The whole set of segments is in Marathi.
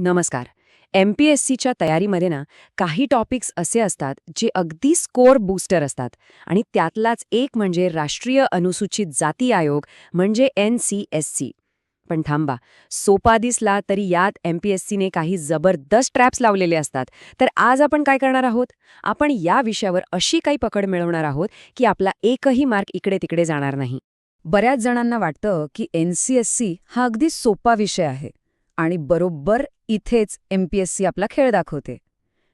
नमस्कार. एम पी एस सीच्या तयारीमध्ये ना काही टॉपिक्स असे असतात जे अगदी स्कोअर बूस्टर असतात. आणि त्यातलाच एक म्हणजे राष्ट्रीय अनुसूचित जाती आयोग म्हणजे एन सी एस सी पण थांबा सोपा दिसला तरी यात एम पी एस सीने काही जबरदस्त ट्रॅप्स लावलेले असतात. तर आज आपण काय करणार आहोत? आपण या विषयावर अशी काही पकड मिळवणार आहोत की आपला एकही मार्क इकडे तिकडे जाणार नाही. बऱ्याच जणांना वाटतं की एन सी एस सी हा अगदी सोपा विषय आहे. आणि बरोबर इथेच एम पी एस सी आपला खेळ दाखवते.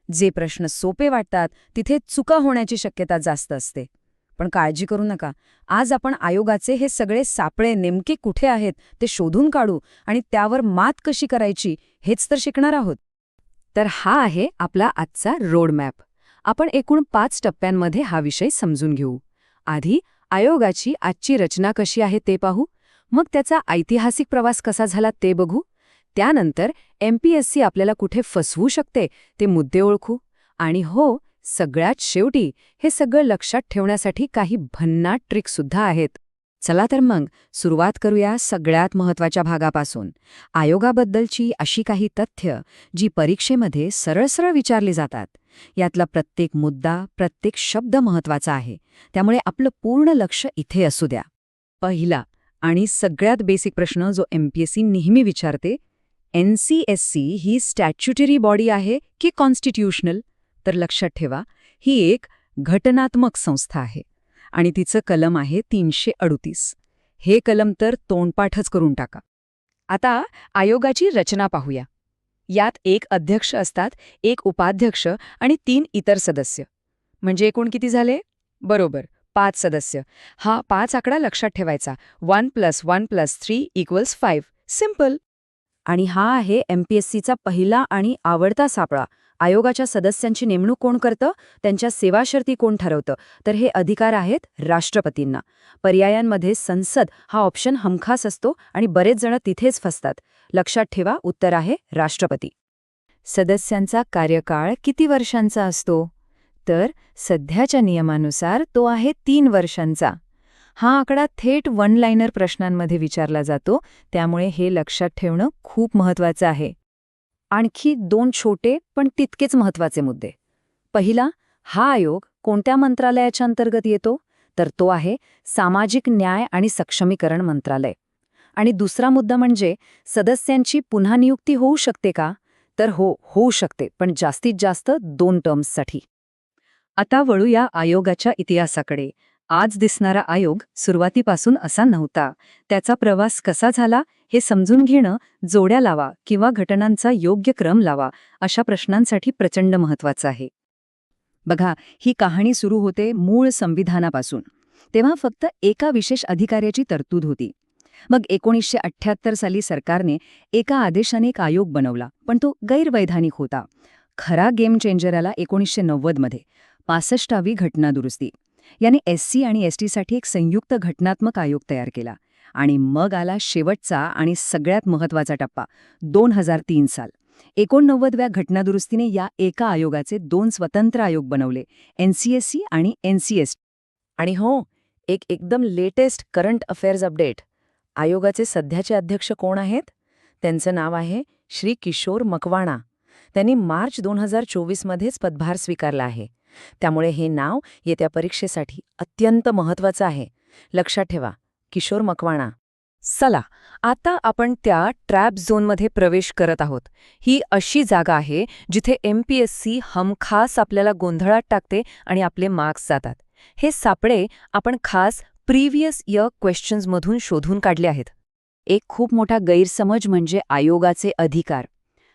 जे प्रश्न सोपे वाटतात तिथे चुका होण्याची शक्यता जास्त असते. पण काळजी करू नका. आज आपण आयोगाचे हे सगळे सापळे नेमके कुठे आहेत ते शोधून काढू आणि त्यावर मात कशी करायची हेच तर शिकणार आहोत. तर हा आहे आपला आजचा रोडमॅप आपण एकूण पाच टप्प्यांमध्ये हा विषय समजून घेऊ. आधी आयोगाची आजची रचना कशी आहे ते पाहू. मग त्याचा ऐतिहासिक प्रवास कसा झाला ते बघू. त्यानंतर एमपीएससी आपल्याला कुठे फसवू शकते ते मुद्दे ओळखू. आणि हो सगळ्यात शेवटी हे सगळं लक्षात ठेवण्यासाठी काही भन्नाट ट्रिकसुद्धा आहेत. चला तर मग सुरुवात करूया सगळ्यात महत्त्वाच्या भागापासून. आयोगाबद्दलची अशी काही तथ्य जी परीक्षेमध्ये सरळ सरळ विचारली जातात. यातला प्रत्येक मुद्दा प्रत्येक शब्द महत्त्वाचा आहे. त्यामुळे आपलं पूर्ण लक्ष इथे असू द्या. पहिला आणि सगळ्यात बेसिक प्रश्न जो एमपीएससी नेहमी विचारते एन सी एस सी ही स्टॅच्युटरी बॉडी आहे की कॉन्स्टिट्यूशनल? तर लक्षात ठेवा ही एक घटनात्मक संस्था आहे आणि तिचं कलम आहे तीनशे अडुतीस. हे कलम तर तोंडपाठच करून टाका. आता आयोगाची रचना पाहूया. यात एक अध्यक्ष असतात एक उपाध्यक्ष आणि तीन इतर सदस्य. म्हणजे एकूण किती झाले? बरोबर पाच सदस्य. हा पाच आकडा लक्षात ठेवायचा. One plus one plus three equals five simple आणि हा आहे एमपीएससीचा पहिला आणि आवडता सापळा. आयोगाच्या सदस्यांची नेमणूक कोण करतं? त्यांच्या सेवाशर्ती कोण ठरवतं? तर हे अधिकार आहेत राष्ट्रपतींना. पर्यायांमध्ये संसद हा ऑप्शन हमखास असतो आणि बरेच जण तिथेच फसतात. लक्षात ठेवा उत्तर आहे राष्ट्रपती. सदस्यांचा कार्यकाळ किती वर्षांचा असतो? तर सध्याच्या नियमानुसार तो आहे तीन वर्षांचा. हा आकडा थेट वन लाईनर प्रश्नांमध्ये विचारला जातो त्यामुळे हे लक्षात ठेवणं खूप महत्वाचं आहे. आणखी दोन छोटे पण तितकेच महत्त्वाचे मुद्दे. पहिला हा आयोग कोणत्या मंत्रालयाच्या अंतर्गत येतो? तर तो आहे सामाजिक न्याय आणि सक्षमीकरण मंत्रालय. आणि दुसरा मुद्दा म्हणजे सदस्यांची पुन्हा नियुक्ती होऊ शकते का? तर हो होऊ शकते पण जास्तीत जास्त दोन टर्म्ससाठी आता वळूया आयोगाच्या इतिहासाकडे. आज दिसणारा आयोग सुरुवातीपासून असा नव्हता. त्याचा प्रवास कसा झाला हे समजून घेणं जोड्या लावा किंवा घटनांचा योग्य क्रम लावा अशा प्रश्नांसाठी प्रचंड महत्वाचं आहे. बघा ही कहाणी सुरू होते मूळ संविधानापासून. तेव्हा फक्त एका विशेष अधिकाऱ्याची तरतूद होती. मग एकोणीसशे अठ्ठ्याहत्तर साली सरकारने एका आदेशाने एक आयोग बनवला पण तो गैरवैधानिक होता. खरा गेम चेंजर आला एकोणीसशे नव्वदमध्ये पासष्टावी घटनादुरुस्ती याने एस सी आणि एस टीसाठी एक संयुक्त घटनात्मक आयोग तयार केला. आणि मग आला शेवटचा आणि सगळ्यात महत्त्वाचा टप्पा दोन हजार तीन साल. एकोणनव्वदव्या घटनादुरुस्तीने या एका आयोगाचे दोन स्वतंत्र आयोग बनवले एनसीएससी आणि एनसीएस आणि हो एक एकदम लेटेस्ट करंट अफेअर्स अपडेट. आयोगाचे सध्याचे अध्यक्ष कोण आहेत? त्यांचं नाव आहे श्री किशोर मकवाणा. त्यांनी मार्च दोन हजार चोवीसमध्येच पदभार स्वीकारला आहे. त्यामुळे हे नाव येत्या परीक्षेसाठी अत्यंत महत्वाचं आहे. लक्षात ठेवा किशोर मकवाणा. चला आता आपण त्या ट्रॅप झोनमध्ये प्रवेश करत आहोत. ही अशी जागा आहे जिथे एम पी एस सी हमखास आपल्याला गोंधळात टाकते आणि आपले मार्क्स जातात. हे सापळे आपण खास प्रिव्हियस इयर क्वेश्चन्समधून शोधून काढले आहेत. एक खूप मोठा गैरसमज म्हणजे आयोगाचे अधिकार.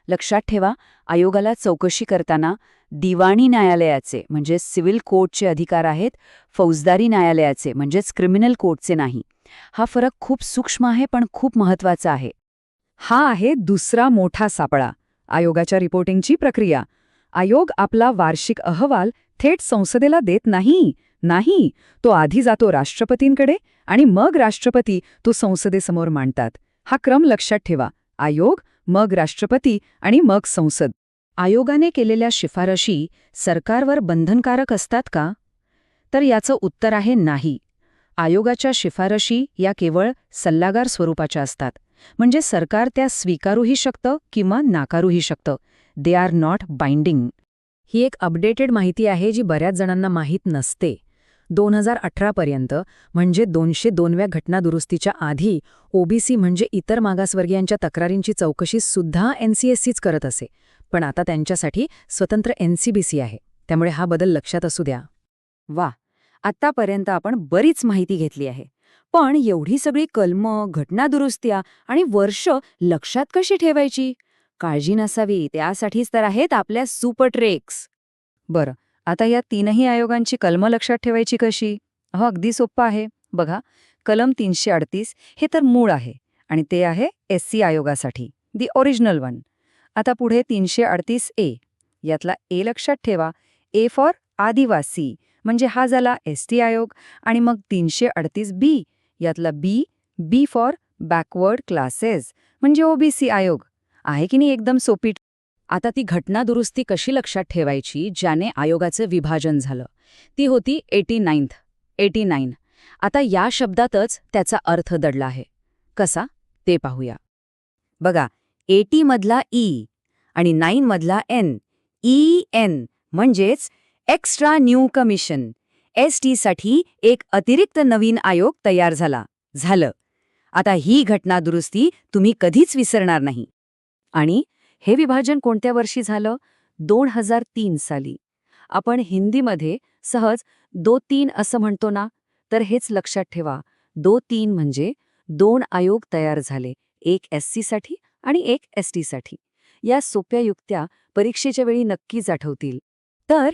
लक्षात ठेवा आयोगाला चौकशी करताना दिवाणी न्यायालयाचे म्हणजे सिव्हिल कोर्टचे अधिकार आहेत फौजदारी न्यायालयाचे म्हणजेच क्रिमिनल कोर्टचे नाही. हा फरक खूप सूक्ष्म आहे पण खूप महत्त्वाचा आहे. हा आहे दुसरा मोठा सापळा आयोगाच्या रिपोर्टिंगची प्रक्रिया. आयोग आपला वार्षिक अहवाल थेट संसदेला देत नाही. नाही तो आधी जातो राष्ट्रपतींकडे आणि मग राष्ट्रपती तो संसदेसमोर मांडतात. हा क्रम लक्षात ठेवा. आयोग मग राष्ट्रपती आणि मग संसद. आयोगाने केलेल्या शिफारशी सरकारवर बंधनकारक असतात का? तर याचं उत्तर आहे नाही. आयोगाच्या शिफारशी या केवळ सल्लागार स्वरूपाच्या असतात. म्हणजे सरकार त्या स्वीकारूही शकतं किंवा नाकारूही शकतं. दे आर नॉट बाइंडिंग ही एक अपडेटेड माहिती आहे जी बऱ्याच जणांना माहीत नसते. दोन हजार अठरापर्यंत म्हणजे दोनशे दोनव्या घटनादुरुस्तीच्या आधी ओबीसी म्हणजे इतर मागासवर्गीयांच्या तक्रारींची चौकशी सुद्धा एनसीएससीच करत असे. पण आता त्यांच्यासाठी स्वतंत्र एनसीबीसी आहे. त्यामुळे हा बदल लक्षात असू द्या. वा! आत्तापर्यंत आपण बरीच माहिती घेतली आहे. पण एवढी सगळी कलमं घटनादुरुस्त्या आणि वर्ष लक्षात कशी ठेवायची? काळजी नसावी त्यासाठीच तर आहेत आपल्या सुपर ट्रेक्स बरं आता या तीनही आयोगांची कलमं लक्षात ठेवायची कशी? अहो अगदी सोप्पं आहे. बघा कलम तीनशे अडतीस हे तर मूळ आहे आणि ते आहे एस सी आयोगासाठी. दी ओरिजिनल वन आता पुढे तीनशे अडतीस ए यातला ए लक्षात ठेवा. ए फॉर आदिवासी म्हणजे हा झाला एस टी आयोग आणि मग तीनशे अडतीस म्हणजे बी यातला B B for backward classes म्हणजे ओबीसी आयोग. आहे की नाही एकदम सोपी आता ती घटनादुरुस्ती कशी लक्षात ठेवायची ज्याने आयोगाचं विभाजन झालं? ती होती एटी नाईन्थ एटी नाईन. आता या शब्दातच त्याचा अर्थ दडला आहे. कसा? ते पाहूया. बघा एटी मधला ई आणि नाईन मधला एन. ई एन म्हणजेच एक्स्ट्रा न्यू कमिशन. एससाठी एक अतिरिक्त नवीन आयोग तयार झाला. झालं. आता ही घटनादुरुस्ती तुम्ही कधीच विसरणार नाही. आणि हे विभाजन कोणत्या वर्षी झालं? दोन हजार तीन साली. आपण हिंदीमध्ये सहज दो तीन असं म्हणतो ना? तर हेच लक्षात ठेवा. दो तीन म्हणजे दोन आयोग तयार झाले. एक एससाठी आणि एक एससाठी. या सोप्या युक्त्या परीक्षेच्या वेळी नक्कीच आठवतील. तर